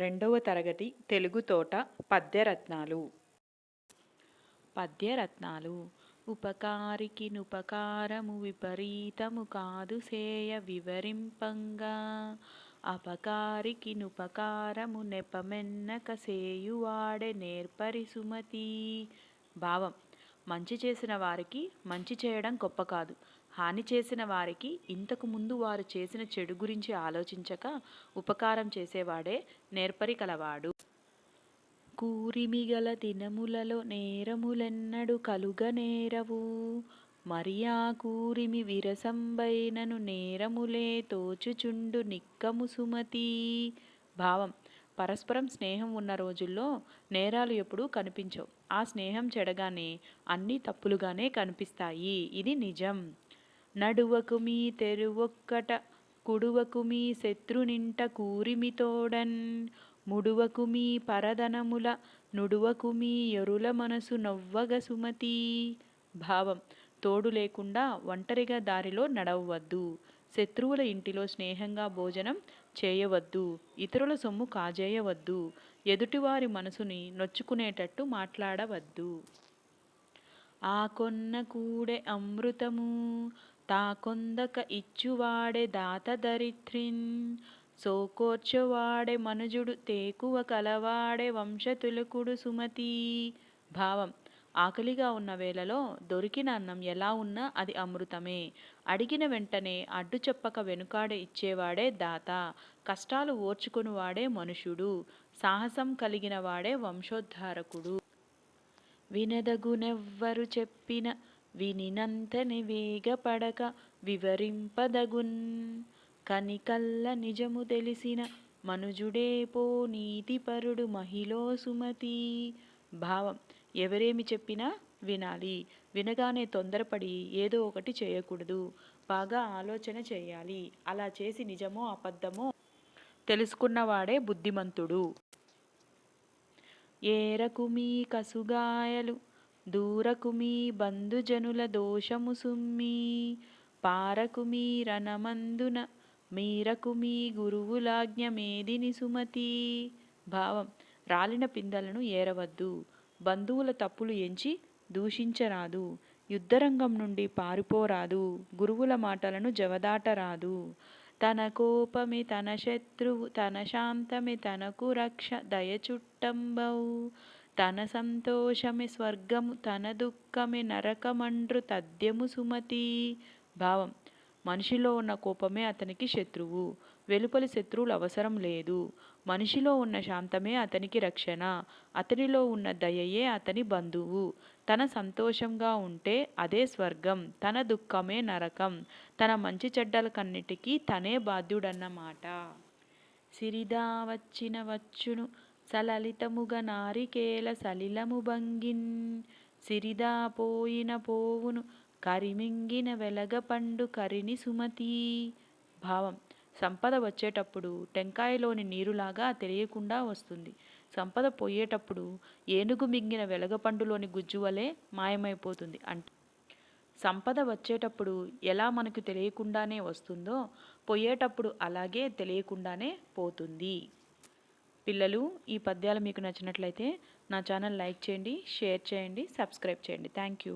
రెండవ తరగతి తెలుగు తోట పద్యరత్నాలు. పద్యరత్నాలు ఉపకారికి నుపకారము విపరీతము కాదు సేయ వివరింపంగా. అపకారికి నుపకారము నెపమెన్నక సేయువాడే నేర్పరి సుమతి భావం మంచి చేసిన వారికి మంచి చేయడం గొప్ప కాదు. హాని చేసిన వారికి ఇంతకు ముందు వారు చేసిన చెడు గురించి ఆలోచించక ఉపకారం చేసేవాడే నేర్పరి కలవాడు. కూరిమిగల దినములలో నేరములెన్నడు కలుగ నేరవు. మరియా కూరిమి విరసంబైనను నేరములే తోచుచుండు నిక్కము సుమతి. భావం పరస్పరం స్నేహం ఉన్న రోజుల్లో నేరాలు ఎప్పుడూ కనిపించవు. ఆ స్నేహం చెడగానే అన్నీ తప్పులుగానే కనిపిస్తాయి. ఇది నిజం. నడువకు మీ తెరువొక్కట కుడువకు మీ శత్రునింట కూరిమితోడన్. ముడువకు మీ పరదనముల నుడువకు మీ ఎరుల మనసు నవ్వగ సుమతి. భావం తోడు లేకుండా ఒంటరిగా దారిలో నడవవద్దు శత్రువుల ఇంటిలో స్నేహంగా భోజనం చేయవద్దు. ఇతరుల సొమ్ము కాజేయవద్దు. ఎదుటివారి మనసుని నొచ్చుకునేటట్టు మాట్లాడవద్దు. ఆ కొన్న కూడే అమృతము తా కొందక ఇచ్చువాడే దాత దరిత్రిన్ సోకోర్చువాడే మనుజుడు తేకువ కలవాడే వంశతులకుడు సుమతి. భావం. ఆకలిగా ఉన్న వేళలో దొరికిన అన్నం ఎలా ఉన్నా అది అమృతమే. అడిగిన వెంటనే అడ్డు చెప్పక వెనుకాడే ఇచ్చేవాడే దాత. కష్టాలు ఓర్చుకునివాడే మనుషుడు. సాహసం కలిగిన వాడే వంశోద్ధారకుడు. వినదగునెవ్వరు చెప్పిన వినినంతని వేగపడక వివరింపదగున్. కనికల్ల నిజము తెలిసిన మనుజుడే పో నీతిపరుడు మహిళో సుమతి. భావం. ఎవరేమి చెప్పినా వినాలి. వినగానే తొందరపడి ఏదో ఒకటి చేయకూడదు. బాగా ఆలోచన చేయాలి. అలా చేసి నిజమో అబద్ధమో తెలుసుకున్నవాడే బుద్ధిమంతుడు. ఏరకు మీ కసుగాయలు దూరకు మీ బంధుజనుల దోషము సుమ్మి పారకు మీ రణమందున మీరకు మీ గురువులాజ్ఞ మేదిని సుమతి. భావం. రాలిన పిందలను ఏరవద్దు. బంధువుల తప్పులు ఎంచి దూషించరాదు. యుద్ధరంగం నుండి పారిపోరాదు. గురువుల మాటలను జవదాటరాదు. తన కోపమే తన శత్రువు తన శాంతమే తనకు రక్ష. దయచుట్టంబౌ. తన సంతోషమే స్వర్గము తన దుఃఖమే నరకమండ్రు తద్యము సుమతి. భావం. మనిషిలో ఉన్న కోపమే అతనికి శత్రువు. వెలుపలి శత్రువులు అవసరం లేదు. మనిషిలో ఉన్న శాంతమే అతనికి రక్షణ. అతనిలో ఉన్న దయయే అతని బంధువు. తన సంతోషంగా ఉంటే అదే స్వర్గం తన దుఃఖమే నరకం. తన మంచి చెడ్డలకన్నిటికీ తనే బాధ్యుడన్నమాట. సిరిదా వచ్చిన వచ్చును. సలలితముగ నారికేల సలిలము భంగిన్ సిరిదా పోయిన పోవును కరిమింగిన వెలగపండు కరిని సుమతి. భావం. సంపద వచ్చేటప్పుడు టెంకాయలోని నీరులాగా తెలియకుండా వస్తుంది. సంపద పోయేటప్పుడు ఏనుగు మింగిన వెలగపండులోని గుజ్జు వలె మాయమైపోతుంది అంటే. సంపద వచ్చేటప్పుడు ఎలా మనకు తెలియకుండానే వస్తుందో పోయేటప్పుడు అలాగే తెలియకుండానే పోతుంది. పిల్లలు ఈ పద్యాలు మీకు నచ్చినట్లయితే నా ఛానల్ లైక్ చేయండి షేర్ చేయండి సబ్స్క్రైబ్ చేయండి. Thank you